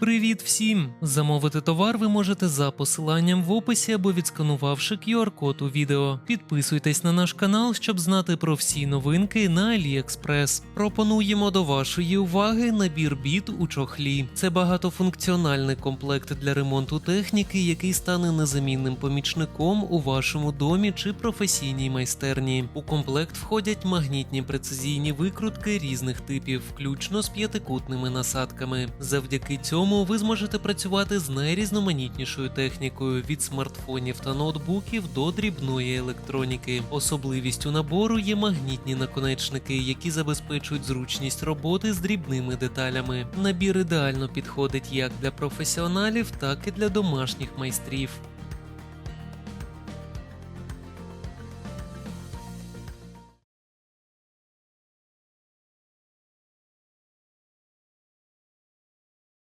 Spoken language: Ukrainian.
Привіт всім! Замовити товар ви можете за посиланням в описі або відсканувавши QR-код у відео. Підписуйтесь на наш канал, щоб знати про всі новинки на AliExpress. Пропонуємо до вашої уваги набір біт у чохлі. Це багатофункціональний комплект для ремонту техніки, який стане незамінним помічником у вашому домі чи професійній майстерні. У комплект входять магнітні прецизійні викрутки різних типів, включно з п'ятикутними насадками. Завдяки цьому ви зможете працювати з найрізноманітнішою технікою від смартфонів та ноутбуків до дрібної електроніки. Особливістю набору є магнітні наконечники, які забезпечують зручність роботи з дрібними деталями. Набір ідеально підходить як для професіоналів, так і для домашніх майстрів.